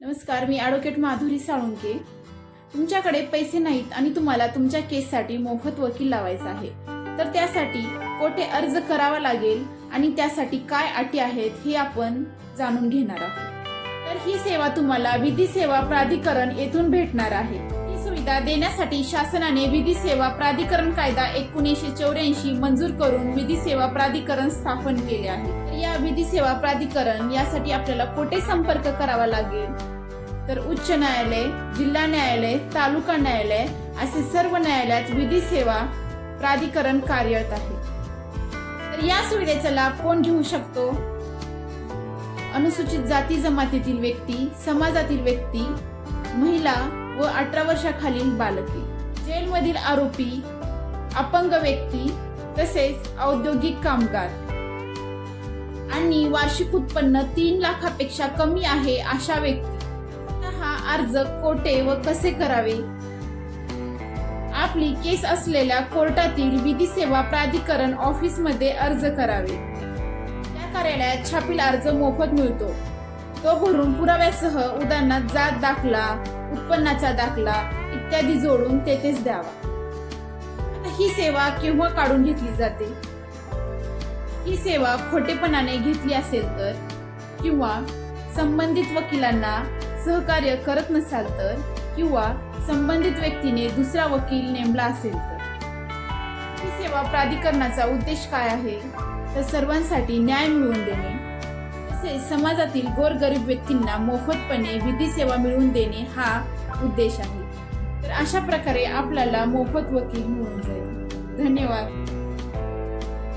नमस्कार मी ॲडव्होकेट माधुरी साळुंके. तुमच्याकडे पैसे नाहीत आणि तुम्हाला तुमच्या केससाठी मोफत वकील लावायचा आहे. तर त्यासाठी कोठे अर्ज करावा लागेल आणि त्यासाठी काय अटी आहेत हे आपण जाणून घेणार आहोत. तर ही सेवा तुम्हाला विधी सेवा प्राधिकरण येथून भेटणार आहे. सुविधा देण्यासाठी शासनाने विधी सेवा प्राधिकरण कायदा एकोणीसशे चौऱ्याऐंशी मंजूर करून विधी सेवा प्राधिकरण स्थापन केले आहे. तर या विधी सेवा प्राधिकरण यासाठी आपल्याला कोठे संपर्क करावा लागेल? तर उच्च न्यायालय जिल्हा न्यायालय तालुका न्यायालय असे सर्व न्यायालयात विधी सेवा प्राधिकरण कार्यरत आहे. तर या सुविधेचा लाभ कोण घेऊ शकतो? अनुसूचित जाती जमातीतील व्यक्ती समाजातील व्यक्ती महिला व अठरा वर्षाखालील बालके. जेलमधील आरोपी अपंग व्यक्ती तसेच औद्योगिक कामगार. आणि वार्षिक उत्पन्न तीन लाखापेक्षा कमी आहे अशा व्यक्ती. हा अर्ज कोठे व कसे करावे? आपली केस असलेल्या कोर्टातील विधी सेवा प्राधिकरण ऑफिसमध्ये अर्ज करावे. त्या कार्यालयात छापील अर्ज मोफत मिळतो. तो भरून पुराव्यासह उदाहरणार्थ जात दाखला उत्पन्नाचा दाखला इत्यादी जोडून तेथेच द्यावा. आता ही सेवा केव्हा काढून घेतली जाते? ही सेवा खोटेपणाने घेतली असेल तर किंवा संबंधित वकिलांना सहकार्य करत नसाल तर किंवा संबंधित व्यक्तीने दुसरा वकील नेमला असेल तर? ही सेवा प्राधिकरणाचा उद्देश काय आहे? तर सर्वांसाठी न्याय मिळवून देणे. तसेच समाजातील गोरगरीब व्यक्तींना मोफतपणे विधी सेवा मिळवून देणे हा उद्देश आहे. तर अशा प्रकारे आपल्याला मोफत वकील मिळून जाईल. धन्यवाद.